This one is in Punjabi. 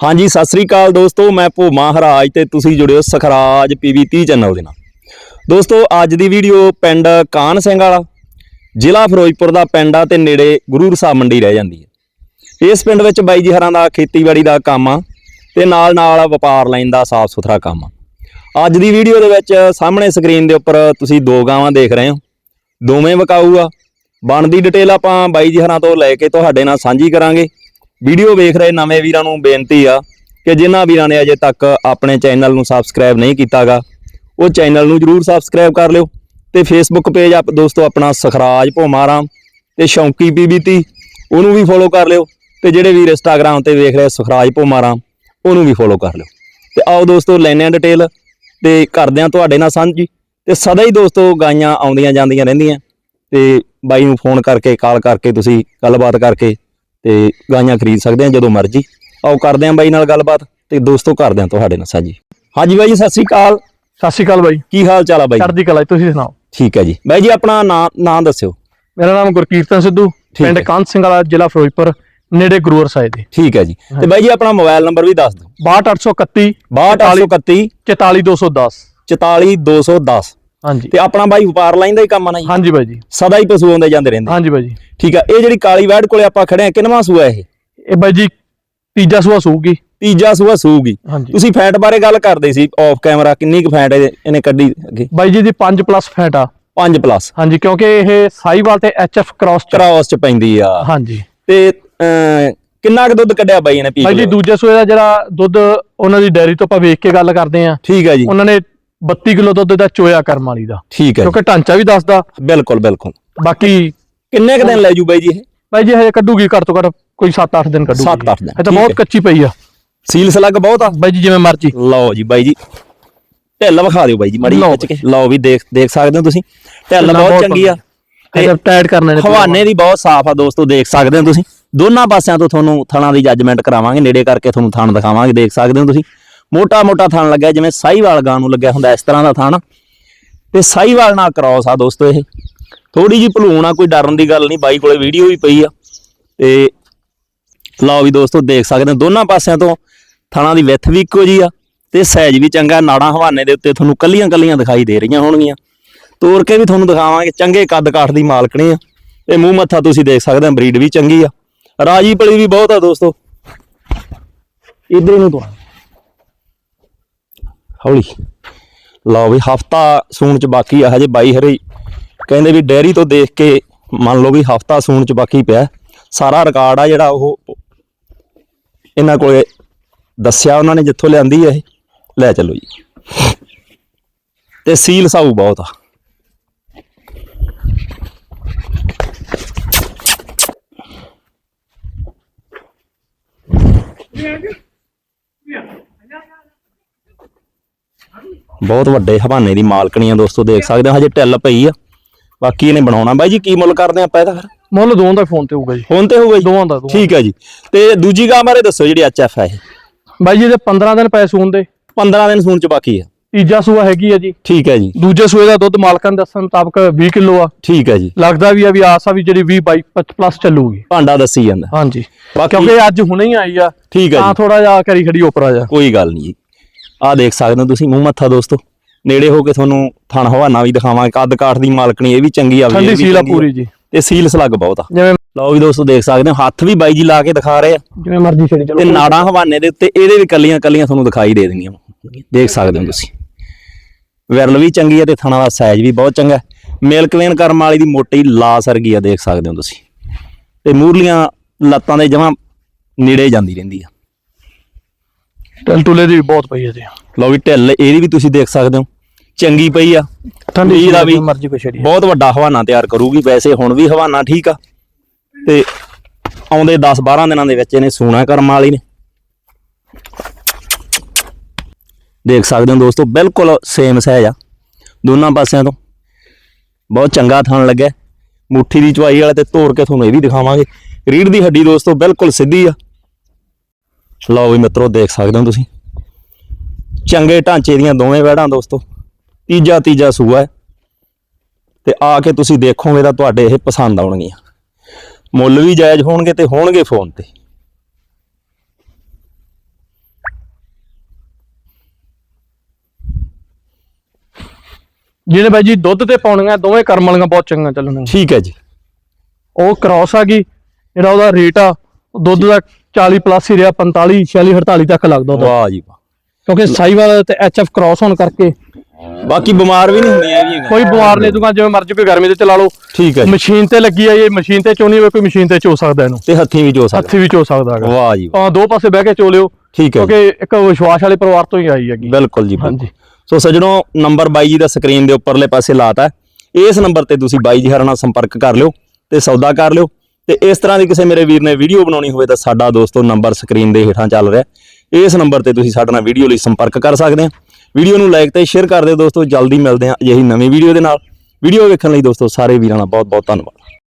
ਹਾਂਜੀ, ਸਤਿ ਸ੍ਰੀ ਅਕਾਲ ਦੋਸਤੋ, ਮੈਂ ਭੂਮਾ ਹਰਾਜ ਤੇ ਤੁਸੀਂ ਜੁੜਿਓ ਸਖਰਾਜ ਪੀਵੀ 30 ਚੈਨਲ ਦੇ ਨਾਲ। ਦੋਸਤੋ, ਅੱਜ ਦੀ ਵੀਡੀਓ ਪਿੰਡ ਕਾਨ ਸਿੰਘ ਵਾਲਾ, ਜ਼ਿਲ੍ਹਾ ਫਿਰੋਜ਼ਪੁਰ ਦਾ ਪਿੰਡ ਆ ਤੇ ਨੇੜੇ ਗੁਰੂ ਸਾਹਿਬ ਮੰਡੀ ਰਹਿ ਜਾਂਦੀ ਹੈ। ਇਸ ਪਿੰਡ ਵਿੱਚ ਬਾਈ ਜੀ ਹਰਾਂ ਦਾ ਖੇਤੀਬਾੜੀ ਦਾ ਕੰਮ ਆ ਤੇ ਨਾਲ ਨਾਲ ਵਪਾਰ ਲਾਈਨ ਦਾ ਸਾਫ਼ ਸੁਥਰਾ ਕੰਮ ਆ। ਅੱਜ ਦੀ ਵੀਡੀਓ ਦੇ ਵਿੱਚ ਸਾਹਮਣੇ ਸਕਰੀਨ ਦੇ ਉੱਪਰ ਤੁਸੀਂ ਦੋ ਗਾਵਾਂ ਦੇਖ ਰਹੇ ਹੋ। ਦੋਵੇਂ ਵਿਕਾਊ ਆ। ਬਣਦੀ ਡਿਟੇਲ ਆਪਾਂ ਬਾਈ ਜੀ ਹਰਾਂ ਤੋਂ ਲੈ ਕੇ ਤੁਹਾਡੇ ਨਾਲ ਸਾਂਝੀ ਕਰਾਂਗੇ। ਵੀਡੀਓ ਵੇਖ ਰਹੇ ਨਵੇਂ ਵੀਰਾਂ ਨੂੰ ਬੇਨਤੀ ਆ ਕਿ ਜਿਨ੍ਹਾਂ ਵੀਰਾਂ ਨੇ ਅਜੇ ਤੱਕ ਆਪਣੇ ਚੈਨਲ ਨੂੰ ਸਬਸਕ੍ਰਾਈਬ ਨਹੀਂ ਕੀਤਾਗਾ, ਉਹ ਚੈਨਲ ਨੂੰ ਜਰੂਰ ਸਬਸਕ੍ਰਾਈਬ ਕਰ ਲਿਓ ਤੇ ਫੇਸਬੁੱਕ ਪੇਜ ਆਪ ਦੋਸਤੋ, ਆਪਣਾ ਸਖਰਾਜ ਭੋਮਾਰਾਮ ਤੇ ਸ਼ੌਂਕੀ ਪੀਬੀਤੀ ਉਹਨੂੰ ਵੀ ਫੋਲੋ ਕਰ ਲਿਓ ਤੇ ਜਿਹੜੇ ਵੀਰ ਇੰਸਟਾਗ੍ਰam ਤੇ ਵੇਖ ਰਹੇ ਸਖਰਾਜ ਭੋਮਾਰਾਮ ਉਹਨੂੰ ਵੀ ਫੋਲੋ ਕਰ ਲਿਓ। ਤੇ ਆਓ ਦੋਸਤੋ, ਲੈਣੇ ਆ ਡਿਟੇਲ ਤੇ ਕਰਦੇ ਆ ਤੁਹਾਡੇ ਨਾਲ ਸਾਂਝੀ। ਤੇ ਸਦਾ ਹੀ ਦੋਸਤੋ, ਗਾਈਆਂ ਆਉਂਦੀਆਂ ਜਾਂਦੀਆਂ ਰਹਿੰਦੀਆਂ। ਤੇ ਬਾਈ ਨੂੰ ਫੋਨ ਕਰਕੇ ਕਾਲ ਕਰਕੇ, ਤੁਸੀਂ ਗੱਲਬਾਤ ਕਰਕੇ ਤੇ ਗਾਈਆਂ ਖਰੀਦ ਸਕਦੇ ਆ ਜਦੋਂ ਮਰਜ਼ੀ। ਆਓ ਕਰਦੇ ਆ ਬਾਈ ਨਾਲ ਗੱਲਬਾਤ ਤੇ ਦੋਸਤੋ ਕਰਦੇ ਆ ਤੁਹਾਡੇ ਨਾਲ ਸਾਂਝੀ। ਹਾਂਜੀ ਬਾਈ ਜੀ ਸਤਿ ਸ੍ਰੀ ਅਕਾਲ। ਸਤਿ ਸ਼੍ਰੀ ਅਕਾਲ ਬਾਈ। ਕੀ ਹਾਲ ਚਾਲ ਆ ਬਾਈ? ਚੜ੍ਹਦੀ ਕਲਾ ਤੁਸੀਂ ਸੁਣਾਓ? ਠੀਕ ਹੈ ਜੀ। ਬਾਈ ਜੀ ਆਪਣਾ ਨਾਂ ਨਾਂ ਦੱਸਿਓ। ਮੇਰਾ ਨਾਮ ਗੁਰਕੀਰਤਨ ਸਿੱਧੂ ਪਿੰਡ। ਕਾਂਤ ਸਿੰਘ ਵਾਲਾ ਜ਼ਿਲ੍ਹਾ ਫਿਰੋਜ਼ਪੁਰ ਨੇੜੇ ਗੁਰੂਵਰ ਸਾਹਿਬ ਦੇ। ਠੀਕ ਹੈ ਜੀ। ਤੇ ਬਾਈ ਜੀ ਆਪਣਾ ਮੋਬਾਈਲ ਨੰਬਰ ਵੀ ਦੱਸ ਦਿਓ। 62831 62831 44210 44210 ਹਾਂਜੀ। ਤੇ ਆਪਣਾ ਬਾਈ ਵਪਾਰ ਲਾਈਨ ਦਾ ਹੀ ਕੰਮ ਆ ਨਾ ਜੀ। ਹਾਂਜੀ ਬਾਈ ਜੀ। ਸਦਾ ਹੀ ਪਸ਼ੂ ਆਉਂਦੇ ਜਾਂਦੇ ਰਹਿੰਦੇ। ਹਾਂਜੀ ਬਾਈ ਜੀ। ਠੀਕ ਆ ਇਹ ਜਿਹੜੀ ਕਾਲੀ ਵੈੜ ਕੋਲੇ ਆਪਾਂ ਖੜੇ ਆ ਕਿੰਨਵਾਂ ਸੂਆ ਇਹ? ਇਹ ਬਾਈ ਜੀ ਤੀਜਾ ਸੂਆ ਸੂਗੀ ਤੀਜਾ ਸੂਆ ਸੂਗੀ ਤੁਸੀਂ ਫੈਟ ਬਾਰੇ ਗੱਲ ਕਰਦੇ ਸੀ ਆਫ ਕੈਮਰਾ ਕਿੰਨੀ ਕੁ ਫੈਟ ਇਹਨੇ ਕੱਢੀ ਅੱਗੇ? ਬਾਈ ਜੀ ਦੀ 5 ਪਲੱਸ ਫੈਟ ਆ। 5 ਪਲੱਸ ਹਾਂਜੀ ਕਿਉਂਕਿ ਇਹ ਸਾਈਵਾਲ ਤੇ ਐਚਐਫ ਕ੍ਰਾਸ ਕ੍ਰਾਸ ਚ ਪੈਂਦੀ ਆ। ਹਾਂਜੀ। ਤੇ ਕਿੰਨਾ ਕੁ ਦੁੱਧ ਕੱਢਿਆ ਬਾਈ ਇਹਨੇ ਪੀ ਬਾਈ ਜੀ? ਦੂਜੇ ਸੂਏ ਦਾ ਜਿਹੜਾ ਦੁੱਧ ਉਹਨਾਂ ਦੀ ਡੈਰੀ ਤੋਂ ਆਪਾਂ ਵੇਖ ਕੇ ਗੱਲ ਕਰਦੇ ਆ। ਠੀਕ ਹੈ ਜੀ। ਉਹਨਾਂ ਨੇ 32 ਕਿਲੋ ਦੁੱਧ ਦਾ ਚੋਇਆ ਕਰਮ ਵਾਲੀ ਦਾ। ਠੀਕ ਹੈ ਜੀ। ਕਿਉਂਕਿ ਢਾਂਚਾ ਵੀ ਦੱਸਦਾ। ਬਿਲਕੁਲ ਬਿਲਕੁਲ। ਬਾਕੀ ਕਿੰਨੇ ਕੁ ਦਿਨ ਲੈ ਜੂ ਬਾਈ ਜੀ ਇਹ? ਬਾਈ ਜੀ ਹਜੇ ਕੱਢੂਗੀ ਘੱਟ ਤੋਂ ਘੱਟ ਕੋਈ 7-8 ਦਿਨ ਕੱਢੂਗੀ। ਸੱਤ ਅੱਠ ਦਿਨ, ਇਹ ਤਾਂ ਠੀਕ ਬਹੁਤ ਹੈ। ਕੱਚੀ ਪਈ ਆ। ਸੀਲ ਸਲੱਗ ਬਹੁਤ ਆ। ਬਾਈ ਜੀ ਜਿਵੇਂ ਮਰਜ਼ੀ। ਲਓ ਜੀ ਬਾਈ ਜੀ। ਢਿੱਲ ਵਿਖਾ ਦਿਓ ਬਾਈ ਜੀ ਮੜੀ ਲਓ ਖਿੱਚ ਕੇ। ਲਓ ਵੀ ਦੇਖ ਦੇਖ ਸਕਦੇ ਹੋ ਤੁਸੀਂ। ਢਿੱਲ ਢਿੱਲਾਂ ਬਹੁਤ ਬਹੁਤ ਚੰਗੀ ਆ। ਤੇ ਇਹ ਟਾਈਟ ਕਰਨੇ ਨੇ ਹਵਾਨੇ ਦੀ ਬਹੁਤ ਸਾਫ਼ ਆ ਦੋਸਤੋ ਦੇਖ ਸਕਦੇ ਹੋ ਤੁਸੀਂ। ਦੋਨਾਂ ਪਾਸਿਆਂ ਤੋਂ ਤੁਹਾਨੂੰ ਥਣਾਂ ਦੀ ਜੱਜਮੈਂਟ ਕਰਾਵਾਂਗੇ। ਨੇੜੇ ਕਰਕੇ ਤੁਹਾਨੂੰ ਥਣ ਦਿਖਾਵਾਂਗੇ ਦੇਖ ਸਕਦੇ ਹੋ ਤੁਸੀਂ। ਮੋਟਾ ਮੋਟਾ ਥਣ ਲੱਗਿਆ, ਜਿਵੇਂ ਸਾਈਵਾਲ ਗਾਂ ਨੂੰ ਲੱਗਿਆ ਹੁੰਦਾ, ਇਸ ਤਰ੍ਹਾਂ ਦਾ ਥਣ। ਤੇ ਸਾਈਵਾਲ ਨਾਲ ਕ੍ਰਾਸ ਆ ਦੋਸਤੋ ਇਹ। ਥੋੜੀ ਜੀ ਭਲੂਣ ਆ, ਕੋਈ ਡਰਨ ਦੀ ਗੱਲ ਨਹੀਂ, ਬਾਈ ਕੋਲੇ ਵੀਡੀਓ ਵੀ ਪਈ ਆ। ਤੇ ਲਓ ਵੀ ਦੋਸਤੋ, ਦੇਖ ਸਕਦੇ ਹੋ, ਦੋਨਾਂ ਪਾਸਿਆਂ ਤੋਂ ਥਣਾਂ ਦੀ ਵਿੱਥ ਵੀ ਇੱਕੋ ਜੀ ਆ, ਤੇ ਸਾਈਜ਼ ਵੀ ਚੰਗਾ, ਨਾੜਾਂ ਹਵਾਨੇ ਦੇ ਉੱਤੇ ਤੁਹਾਨੂੰ ਕੱਲੀਆਂ ਕੱਲੀਆਂ ਦਿਖਾਈ ਦੇ ਰਹੀਆਂ ਹੋਣਗੀਆਂ। ਤੋੜ ਕੇ ਵੀ ਤੁਹਾਨੂੰ ਦਿਖਾਵਾਂਗੇ, ਚੰਗੇ ਕੱਦ ਕਾਠ ਦੀ ਮਾਲਕਣੀ ਆ। ਇਹ ਮੂੰਹ ਮੱਥਾ ਤੁਸੀਂ ਦੇਖ ਸਕਦੇ ਹੋ ਬਰੀਡ ਵੀ ਚੰਗੀ ਆ। ਰਾਜੀ ਪਲੀ ਵੀ ਬਹੁਤ ਆ ਦੋਸਤੋ। ਇਧਰ ਨੂੰ ਤੋਂ ਹੌਲੀ। ਲਓ ਵੀ ਹਫਤਾ ਸੂਣ ਚ ਬਾਕੀ ਆ, ਹਜੇ ਬਾਈ ਹਰੇ ਕਹਿੰਦੇ ਵੀ ਡੈਰੀ ਤੋਂ ਦੇਖ ਕੇ ਮੰਨ ਲਓ ਵੀ ਹਫਤਾ ਸੂਣ ਚ ਬਾਕੀ ਪਿਆ। ਸਾਰਾ ਰਿਕਾਰਡ ਆ ਜਿਹੜਾ ਉਹ ਇਹਨਾਂ ਕੋਲੇ ਦੱਸਿਆ ਉਹਨਾਂ ਨੇ ਜਿੱਥੋਂ ਲਿਆਂਦੀ ਆ ਇਹ। ਲੈ ਚੱਲੋ ਜੀ। ਤੇ ਸੀਲ ਸਾਊ ਬਹੁਤ ਆ। ਬਹੁਤ ਵੱਡੇ ਹਵਾਨੇ ਦੀ ਮਾਲਕਣੀ ਆ ਦੋਸਤੋ ਦੇਖ ਸਕਦੇ ਹੋ ਹਜੇ ਢਿੱਲ ਪਈ ਆ। ਬਾਕੀ ਇਹਨੇ ਬਣਾਉਣਾ। ਬਾਈ ਜੀ ਕੀ ਮੁੱਲ ਕਰਦੇ ਆਪਾਂ ਇਹਦਾ ਫਿਰ? ਮੁੱਲ ਦੋਵਾਂ ਦਾ ਫੋਨ ਤੇ ਹੋਊਗਾ ਜੀ। ਫੋਨ ਤੇ ਹੋਊਗਾ ਜੀ? ਦੋਵਾਂ ਦਾ ਠੀਕ ਹੈ ਜੀ। ਤੇ ਦੂਜੀ ਗਾਂ ਬਾਰੇ ਦੱਸੋ ਜਿਹੜੀ ਐਚਐਫ ਹੈ ਇਹ। ਬਾਈ ਜੀ ਦੇ 15 ਦਿਨ ਪਏ ਸੂਣ ਦੇ। 15 ਦਿਨ ਸੂਣ ਚ ਬਾਕੀ ਆ। ਤੀਜਾ ਸੂਆ ਹੈਗੀ ਆ ਜੀ। ਠੀਕ ਹੈ ਜੀ। ਦੂਜੇ ਸੂਏ ਦਾ ਦੁੱਧ ਮਾਲਕਾਂ ਦੇ ਦੱਸਣ ਮੁਤਾਬਕ 20 ਕਿਲੋ ਆ। ਠੀਕ ਹੈ ਜੀ। ਲੱਗਦਾ ਵੀ ਆ ਵੀ ਆਸ ਆ ਵੀ ਜਿਹੜੀ 20 22 ਪਲੱਸ ਚੱਲੂਗੀ। ਭਾਂਡਾ ਦੱਸੀ ਜਾਂਦਾ। ਹਾਂਜੀ। ਕਿਉਂਕਿ ਅੱਜ ਹੁਣੇ ਹੀ ਆਈ ਆ। ਠੀਕ ਹੈ ਤਾਂ ਜੀ। ਥੋੜਾ ਜਿਹਾ ਕਰੀ ਖੜੀ ਉਪਰਾ ਜਾ ਕੋਈ ਗੱਲ ਨਹੀਂ ਜੀ। ਆਹ ਦੇਖ ਸਕਦੇ ਹੋ ਤੁਸੀਂ ਮੂੰਹ ਮੱਥਾ ਦੋਸਤੋ। ਨੇੜੇ ਹੋ ਕੇ ਤੁਹਾਨੂੰ ਥਣ ਹਵਾਨਾ ਵੀ ਦਿਖਾਵਾਂਗੇ ਕੱਦ ਕਾਠ ਦੀ ਮਾਲਕਣੀ ਇਹ ਵੀ ਚੰਗੀ ਆ ਠੰਡੀ ਸੀਲ ਆ ਪੂਰੀ ਜੀ। ਤੇ ਸੀਲ ਸਲੱਗ ਬਹੁਤ ਆ। ਜਿਵੇਂ ਲਓ ਵੀ ਦੋਸਤੋ ਦੇਖ ਸਕਦੇ ਹੋ ਹੱਥ ਵੀ ਬਾਈ ਜੀ ਲਾ ਕੇ ਦਿਖਾ ਰਹੇ ਆ। ਜਿਵੇਂ ਮਰਜ਼ੀ ਛੜੀ ਤੇ ਚਲੋ ਨਾੜਾਂ ਹਵਾਨੇ ਦੇ ਉੱਤੇ ਇਹਦੇ ਵੀ ਕੱਲੀਆਂ ਕੱਲੀਆਂ ਤੁਹਾਨੂੰ ਦਿਖਾਈ ਦੇ ਦੇਣਗੀਆਂ ਦੇਖ ਸਕਦੇ ਹੋ ਤੁਸੀਂ। ਵਿਰਲ ਵੀ ਚੰਗੀ ਹੈ ਤੇ ਥਣਾ ਦਾ ਸਾਈਜ਼ ਵੀ ਬਹੁਤ ਚੰਗਾ। ਮਿਲਕ ਵੇਨ ਕਰਮ ਵਾਲੀ ਦੀ ਮੋਟੀ ਲਾ ਸਰਗੀ ਆ ਦੇਖ ਸਕਦੇ ਹੋ ਤੁਸੀਂ। ਤੇ ਮੂਰਲੀਆਂ ਲੱਤਾਂ ਦੇ ਜਮਾਂ ਨੇੜੇ ਜਾਂਦੀ ਰਹਿੰਦੀ ਆ। ਟਲ ਟੁਲੇ ਦੀ ਵੀ ਬਹੁਤ ਪਈ ਆ ਜੀ। ਲਓ ਵੀ ਢਿੱਲ ਇਹਦੀ ਵੀ ਤੁਸੀਂ ਦੇਖ ਸਕਦੇ ਹੋ। ਚੰਗੀ ਪਈ ਆ। ਠੰਡੀ ਸੀਲ ਵੀ ਮਰਜ਼ੀ ਕੋਈ ਛੜੀ ਬਹੁਤ ਵੱਡਾ ਹਵਾਨਾ ਤਿਆਰ ਕਰੂਗੀ ਵੈਸੇ ਹੁਣ ਵੀ ਹਵਾਨਾ ਠੀਕ ਆ। ਤੇ ਆਉਂਦੇ 10 12 ਦਿਨਾਂ ਦੇ ਵਿੱਚ ਇਹਨੇ ਸੂਣਾ ਕਰਮ ਵਾਲੀ ਨੇ। ਦੇਖ ਸਕਦੇ ਹੋ ਦੋਸਤੋ ਬਿਲਕੁਲ ਸੇਮ ਸਾਈਜ਼ ਆ ਦੋਨਾਂ ਪਾਸਿਆਂ ਤੋਂ। ਬਹੁਤ ਚੰਗਾ ਥਣ ਲੱਗਿਆ। ਮੁੱਠੀ ਦੀ ਚਵਾਈ ਵਾਲੇ ਤੇ ਤੋੜ ਕੇ ਤੁਹਾਨੂੰ ਇਹ ਵੀ ਦਿਖਾਵਾਂਗੇ। ਰੀੜ ਦੀ ਹੱਡੀ ਦੋਸਤੋ ਬਿਲਕੁਲ ਸਿੱਧੀ ਆ। ਲਓ ਵੀ ਮਿੱਤਰੋ ਦੇਖ ਸਕਦੇ ਹੋ ਤੁਸੀਂ। ਚੰਗੇ ਢਾਂਚੇ ਦੀਆਂ ਦੋਵੇਂ ਵੈੜਾਂ ਦੋਸਤੋ ਤੀਜਾ ਤੀਜਾ ਸੂਆ ਹੈ। ਤੇ ਆ ਕੇ ਤੁਸੀਂ ਦੇਖੋਗੇ ਤਾਂ ਤੁਹਾਡੇ ਇਹ ਪਸੰਦ ਆਉਣਗੀਆਂ। ਮੁੱਲ ਵੀ ਜਾਇਜ਼ ਹੋਣਗੇ ਤੇ ਹੋਣਗੇ ਫੋਨ ਤੇ। ਜਿਹੜੇ ਭਾਈ ਜੀ ਦੁੱਧ ਤੇ ਪਾਉਣੀਆਂ ਦੋਵੇਂ ਕਰਮ ਵਾਲੀਆਂ ਬਹੁਤ ਚੰਗਾ ਚੱਲਣਗੀਆਂ। ਠੀਕ ਹੈ ਜੀ। ਉਹ ਕ੍ਰਾਸ ਆ ਗਈ ਜਿਹੜਾ ਉਹਦਾ ਰੇਟ ਆ ਦੁੱਧ ਦਾ 40 ਪਲੱਸ ਹੀ ਰਿਹਾ 45 46 48 ਤੱਕ ਲੱਗਦਾ ਉਹਦਾ ਵਾਹ ਜੀ ਵਾਹ। ਕਿਉਂਕਿ ਸਾਈਵਾਲ ਤੇ ਐਚਐਫ ਕ੍ਰਾਸ ਹੋਣ ਕਰਕੇ। ਬਾਕੀ ਬਿਮਾਰ ਵੀ ਨਹੀਂ ਹੁੰਦੀਆਂ ਇਹ। ਵੀ ਕੋਈ ਬਿਮਾਰ ਨਹੀਂ ਦੁਕਾਨ ਜਿਵੇਂ ਮਰਜ਼ੀ ਕੋਈ ਗਰਮੀ ਤੇ ਚਲਾ ਲਓ। ਠੀਕ ਹੈ ਮਸ਼ੀਨ ਤੇ ਲੱਗੀ ਆ ਇਹ ਮਸ਼ੀਨ ਤੇ ਚੋਣੀ ਹੋਵੇ ਕੋਈ ਮਸ਼ੀਨ ਤੇ ਚੋ ਸਕਦਾ ਇਹਨੂੰ। ਤੇ ਹੱਥੀਂ ਵੀ ਜੋ ਸਕਦਾ। ਹੱਥੀ ਵੀ ਚੋ ਸਕਦਾ ਹੈਗਾ। ਵਾਹ ਜੀ ਭਾਵੇਂ ਦੋ ਪਾਸੇ ਬਹਿ ਕੇ ਚੋ ਲਿਓ ਠੀਕ ਹੈ ਕਿਉਂਕਿ ਇੱਕ ਵਿਸ਼ਵਾਸ ਵਾਲੇ ਪਰਿਵਾਰ ਤੋਂ ਹੀ ਆਈ ਹੈਗੀ। ਬਿਲਕੁਲ ਜੀ ਹਾਂਜੀ। ਸੋ ਸਜਣੋ ਨੰਬਰ 22 ਜੀ ਦਾ ਸਕਰੀਨ ਦੇ ਉੱਪਰਲੇ ਪਾਸੇ ਲਾਤਾ ਹੈ। ਇਸ ਨੰਬਰ ਤੇ ਤੁਸੀਂ ਬਾਈ ਜੀ ਹਰਾਂ ਨਾਲ ਸੰਪਰਕ ਕਰ ਲਿਓ ਤੇ ਸੌਦਾ ਕਰ ਲਿਓ। ਤੇ ਇਸ ਤਰ੍ਹਾਂ ਦੀ ਕਿਸੇ ਮੇਰੇ ਵੀਰ ਨੇ ਵੀਡੀਓ ਬਣਾਉਣੀ ਹੋਵੇ ਤਾਂ ਸਾਡਾ ਦੋਸਤੋ ਨੰਬਰ ਸਕਰੀਨ ਦੇ ਹੇਠਾਂ ਚੱਲ ਰਿਹਾ ਇਸ ਨੰਬਰ ਤੇ ਤੁਸੀਂ ਸਾਡੇ ਨਾਲ ਵੀਡੀਓ ਲਈ ਸੰਪਰਕ ਕਰ ਸਕਦੇ ਆ ਵੀਡੀਓ ਨੂੰ ਲਾਈਕ ਤੇ ਸ਼ੇਅਰ ਕਰ ਦਿਓ ਦੋਸਤੋ। ਜਲਦੀ ਮਿਲਦੇ ਆ ਅਜਿਹੀ ਨਵੀਂ ਵੀਡੀਓ ਦੇ ਨਾਲ। ਵੀਡੀਓ ਵੇਖਣ ਲਈ ਦੋਸਤੋ ਸਾਰੇ ਵੀਰਾਂ ਦਾ ਬਹੁਤ ਬਹੁਤ ਧੰਨਵਾਦ।